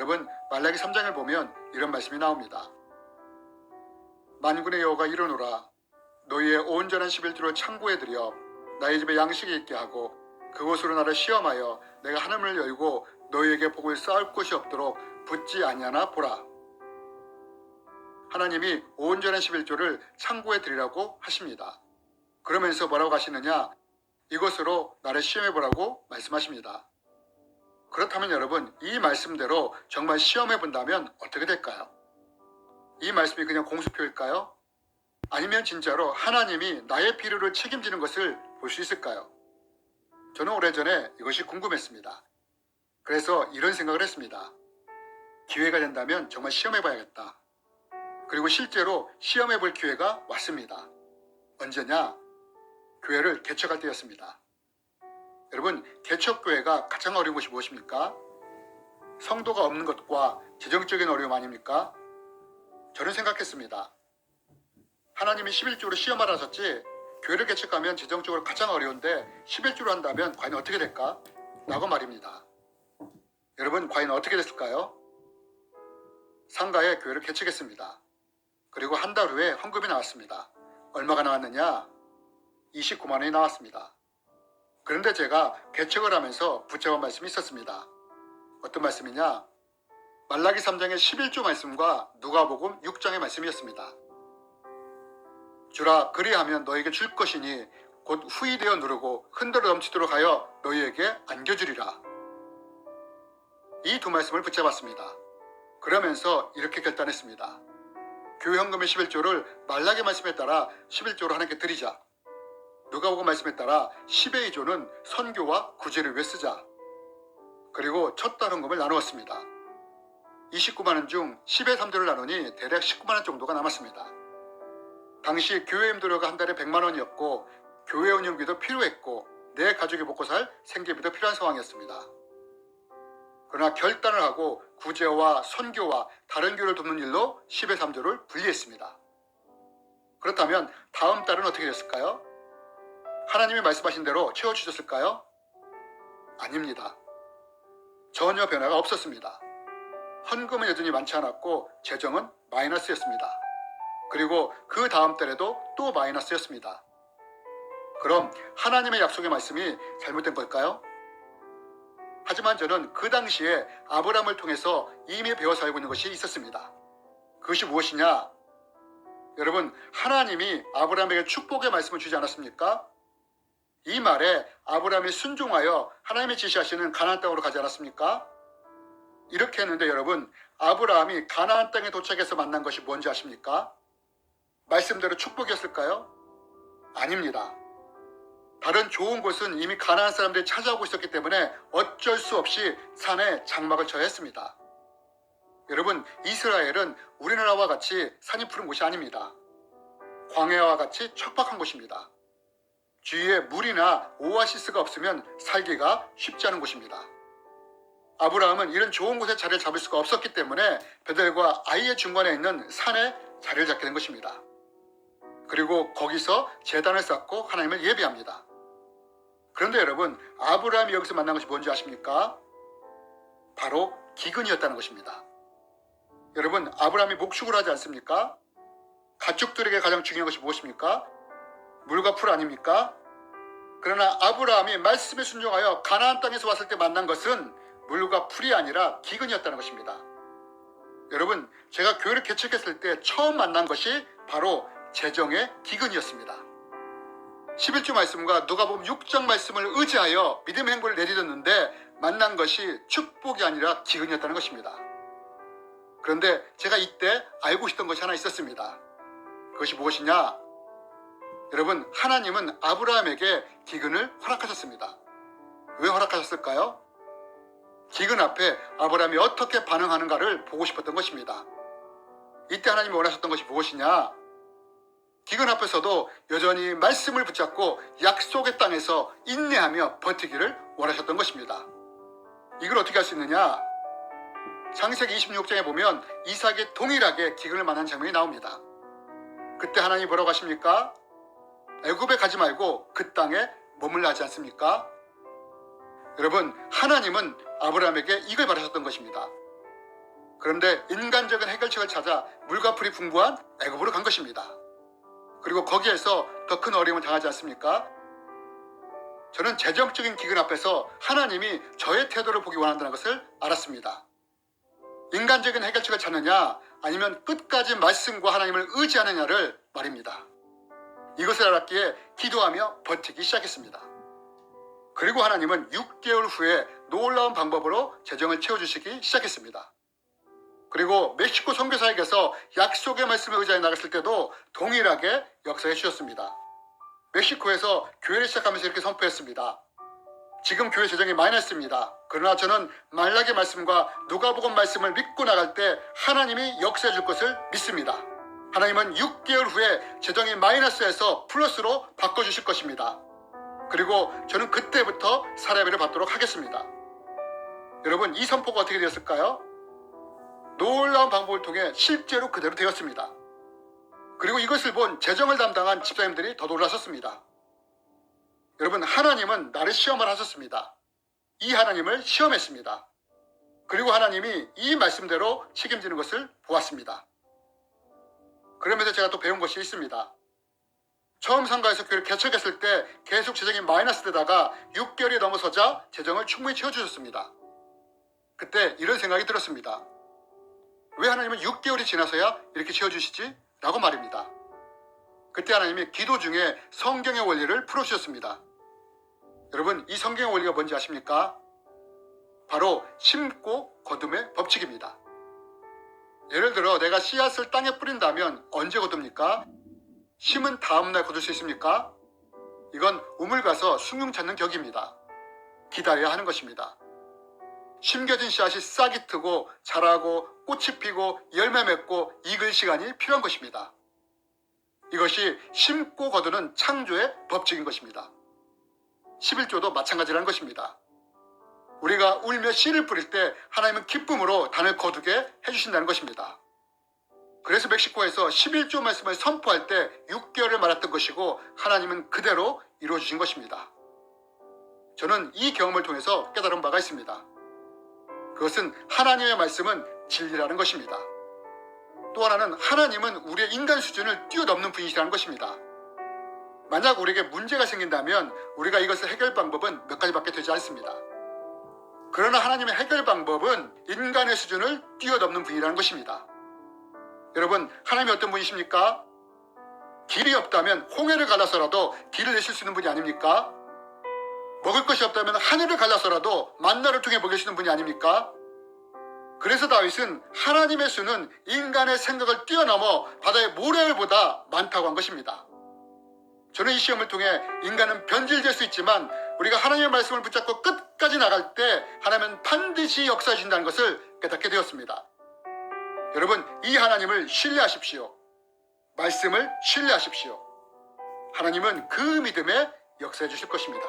여러분 말라기 3장을 보면 이런 말씀이 나옵니다. 만군의 여호가 이르노라 너희의 온전한 11조를 창고에 들여 나의 집에 양식이 있게 하고 그곳으로 나를 시험하여 내가 하늘을 열고 너희에게 복을 쌓을 곳이 없도록 붙지 아니하나 보라. 하나님이 온전한 11조를 창고에 드리라고 하십니다. 그러면서 뭐라고 하시느냐? 이것으로 나를 시험해 보라고 말씀하십니다. 그렇다면 여러분, 이 말씀대로 정말 시험해 본다면 어떻게 될까요? 이 말씀이 그냥 공수표일까요? 아니면 진짜로 하나님이 나의 필요를 책임지는 것을 볼 수 있을까요? 저는 오래전에 이것이 궁금했습니다. 그래서 이런 생각을 했습니다. 기회가 된다면 정말 시험해 봐야겠다. 그리고 실제로 시험해 볼 기회가 왔습니다. 언제냐? 교회를 개척할 때였습니다. 여러분, 개척교회가 가장 어려운 것이 무엇입니까? 성도가 없는 것과 재정적인 어려움 아닙니까? 저는 생각했습니다. 하나님이 11조로 시험하라 하셨지, 교회를 개척하면 재정적으로 가장 어려운데 11조로 한다면 과연 어떻게 될까? 라고 말입니다. 여러분, 과연 어떻게 됐을까요? 상가에 교회를 개척했습니다. 그리고 한 달 후에 헌금이 나왔습니다. 얼마가 나왔느냐? 29만 원이 나왔습니다. 그런데 제가 개척을 하면서 붙잡은 말씀이 있었습니다. 어떤 말씀이냐? 말라기 3장의 11조 말씀과 누가복음 6장의 말씀이었습니다. 주라 그리하면 너에게 줄 것이니 곧 후이되어 누르고 흔들어 넘치도록 하여 너희에게 안겨주리라. 이 두 말씀을 붙잡았습니다. 그러면서 이렇게 결단했습니다. 교회 현금의 11조를 말라기 말씀에 따라 11조로 하나님께 드리자. 누가복음 말씀에 따라 10의 2조는 선교와 구제를 위해 쓰자. 그리고 첫달 헌금을 나누었습니다. 29만 원 중 10의 3조를 나누니 대략 19만 원 정도가 남았습니다. 당시 교회 임도료가 한 달에 100만 원이었고 교회 운영비도 필요했고 내 가족이 먹고 살 생계비도 필요한 상황이었습니다. 그러나 결단을 하고 구제와 선교와 다른 교회를 돕는 일로 10의 3조를 분리했습니다. 그렇다면 다음 달은 어떻게 됐을까요? 하나님이 말씀하신 대로 채워주셨을까요? 아닙니다. 전혀 변화가 없었습니다. 헌금은 여전히 많지 않았고 재정은 마이너스였습니다. 그리고 그 다음 달에도 또 마이너스였습니다. 그럼 하나님의 약속의 말씀이 잘못된 걸까요? 하지만 저는 그 당시에 아브라함을 통해서 이미 배워서 알고 있는 것이 있었습니다. 그것이 무엇이냐? 여러분, 하나님이 아브라함에게 축복의 말씀을 주지 않았습니까? 이 말에 아브라함이 순종하여 하나님의 지시하시는 가나안 땅으로 가지 않았습니까? 이렇게 했는데 여러분, 아브라함이 가나안 땅에 도착해서 만난 것이 뭔지 아십니까? 말씀대로 축복이었을까요? 아닙니다. 다른 좋은 곳은 이미 가나안 사람들이 찾아오고 있었기 때문에 어쩔 수 없이 산에 장막을 쳐야 했습니다. 여러분, 이스라엘은 우리나라와 같이 산이 푸른 곳이 아닙니다. 광야와 같이 척박한 곳입니다. 주위에 물이나 오아시스가 없으면 살기가 쉽지 않은 곳입니다. 아브라함은 이런 좋은 곳에 자리를 잡을 수가 없었기 때문에 베델과 아이의 중간에 있는 산에 자리를 잡게 된 것입니다. 그리고 거기서 재단을 쌓고 하나님을 예배합니다. 그런데 여러분, 아브라함이 여기서 만난 것이 뭔지 아십니까? 바로 기근이었다는 것입니다. 여러분, 아브라함이 목축을 하지 않습니까? 가축들에게 가장 중요한 것이 무엇입니까? 물과 풀 아닙니까? 그러나 아브라함이 말씀에 순종하여 가나안 땅에서 왔을 때 만난 것은 물과 풀이 아니라 기근이었다는 것입니다. 여러분, 제가 교회를 개척했을 때 처음 만난 것이 바로 재정의 기근이었습니다. 11주 말씀과 누가복음 6장 말씀을 의지하여 믿음의 행보를 내딛었는데 만난 것이 축복이 아니라 기근이었다는 것입니다. 그런데 제가 이때 알고 싶던 것이 하나 있었습니다. 그것이 무엇이냐? 여러분, 하나님은 아브라함에게 기근을 허락하셨습니다. 왜 허락하셨을까요? 기근 앞에 아브라함이 어떻게 반응하는가를 보고 싶었던 것입니다. 이때 하나님이 원하셨던 것이 무엇이냐? 기근 앞에서도 여전히 말씀을 붙잡고 약속의 땅에서 인내하며 버티기를 원하셨던 것입니다. 이걸 어떻게 할 수 있느냐? 창세기 26장에 보면 이삭이 동일하게 기근을 만난 장면이 나옵니다. 그때 하나님이 뭐라고 하십니까? 애굽에 가지 말고 그 땅에 머물러 하지 않습니까? 여러분, 하나님은 아브라함에게 이걸 말하셨던 것입니다. 그런데 인간적인 해결책을 찾아 물과 풀이 풍부한 애굽으로 간 것입니다. 그리고 거기에서 더 큰 어려움을 당하지 않습니까? 저는 재정적인 기근 앞에서 하나님이 저의 태도를 보기 원한다는 것을 알았습니다. 인간적인 해결책을 찾느냐 아니면 끝까지 말씀과 하나님을 의지하느냐를 말입니다. 이것을 알았기에 기도하며 버티기 시작했습니다. 그리고 하나님은 6개월 후에 놀라운 방법으로 재정을 채워주시기 시작했습니다. 그리고 멕시코 선교사에게서 약속의 말씀을 의지해 나갔을 때도 동일하게 역사해 주셨습니다. 멕시코에서 교회를 시작하면서 이렇게 선포했습니다. 지금 교회 재정이 마이너스입니다. 그러나 저는 말락의 말씀과 누가복음 말씀을 믿고 나갈 때 하나님이 역사해 줄 것을 믿습니다. 하나님은 6개월 후에 재정이 마이너스에서 플러스로 바꿔주실 것입니다. 그리고 저는 그때부터 사례비를 받도록 하겠습니다. 여러분 이 선포가 어떻게 되었을까요? 놀라운 방법을 통해 실제로 그대로 되었습니다. 그리고 이것을 본 재정을 담당한 집사님들이 더 놀라셨습니다. 여러분 하나님은 나를 시험을 하셨습니다. 이 하나님을 시험했습니다. 그리고 하나님이 이 말씀대로 책임지는 것을 보았습니다. 그러면서 제가 또 배운 것이 있습니다. 처음 상가에서 교회를 개척했을 때 계속 재정이 마이너스 되다가 6개월이 넘어서자 재정을 충분히 채워주셨습니다. 그때 이런 생각이 들었습니다. 왜 하나님은 6개월이 지나서야 이렇게 채워주시지? 라고 말입니다. 그때 하나님이 기도 중에 성경의 원리를 풀어주셨습니다. 여러분, 이 성경의 원리가 뭔지 아십니까? 바로 심고 거둠의 법칙입니다. 예를 들어 내가 씨앗을 땅에 뿌린다면 언제 거둡니까? 심은 다음날 거둘 수 있습니까? 이건 우물 가서 숭늉 찾는 격입니다. 기다려야 하는 것입니다. 심겨진 씨앗이 싹이 트고 자라고 꽃이 피고 열매 맺고 익을 시간이 필요한 것입니다. 이것이 심고 거두는 창조의 법칙인 것입니다. 11조도 마찬가지라는 것입니다. 우리가 울며 씨를 뿌릴 때 하나님은 기쁨으로 단을 거두게 해주신다는 것입니다. 그래서 멕시코에서 11조 말씀을 선포할 때 6개월을 말했던 것이고 하나님은 그대로 이루어주신 것입니다. 저는 이 경험을 통해서 깨달은 바가 있습니다. 그것은 하나님의 말씀은 진리라는 것입니다. 또 하나는 하나님은 우리의 인간 수준을 뛰어넘는 분이시라는 것입니다. 만약 우리에게 문제가 생긴다면 우리가 이것을 해결 방법은 몇 가지밖에 되지 않습니다. 그러나 하나님의 해결 방법은 인간의 수준을 뛰어넘는 분이라는 것입니다. 여러분, 하나님이 어떤 분이십니까? 길이 없다면 홍해를 갈라서라도 길을 내실 수 있는 분이 아닙니까? 먹을 것이 없다면 하늘을 갈라서라도 만나를 통해 먹일 수 있는 분이 아닙니까? 그래서 다윗은 하나님의 수는 인간의 생각을 뛰어넘어 바다의 모래알보다 많다고 한 것입니다. 저는 이 시험을 통해 인간은 변질될 수 있지만 우리가 하나님의 말씀을 붙잡고 끝까지 나갈 때 하나님은 반드시 역사해 주신다는 것을 깨닫게 되었습니다. 여러분, 이 하나님을 신뢰하십시오. 말씀을 신뢰하십시오. 하나님은 그 믿음에 역사해 주실 것입니다.